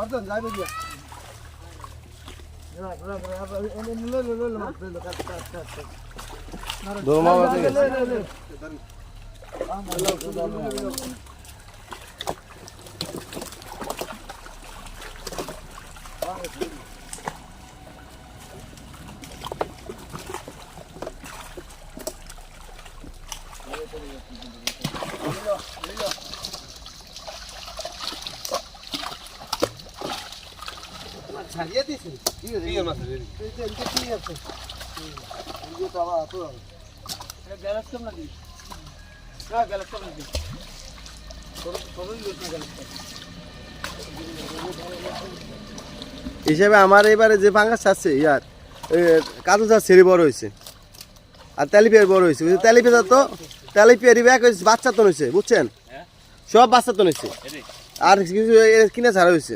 অর্জন যাইবে গিয়া দৌড় মামা ছাড়িয়ে দিছি ঠিক আছে মাছ এই যে এটা কি আছে। এই যে তাওয়া তো গ্যালাস কেমন নাকি? না গ্যালাস কেমন নাকি? হিসেবে আমার এবারে যে পাঙ্গাস আছে ইয়ার কাজু চাষ ছেড়ে বড় হয়েছে। আর তেলিপিয়ার বড় হয়েছে বুঝলি? তেলিপিয়া তো তেলিপিয়ার ব্যাগ হয়েছে বাচ্চা তো হয়েছে বুঝছেন? সব বাচ্চা তো হয়েছে আর কিছু এ কিনে ছাড়া হয়েছে।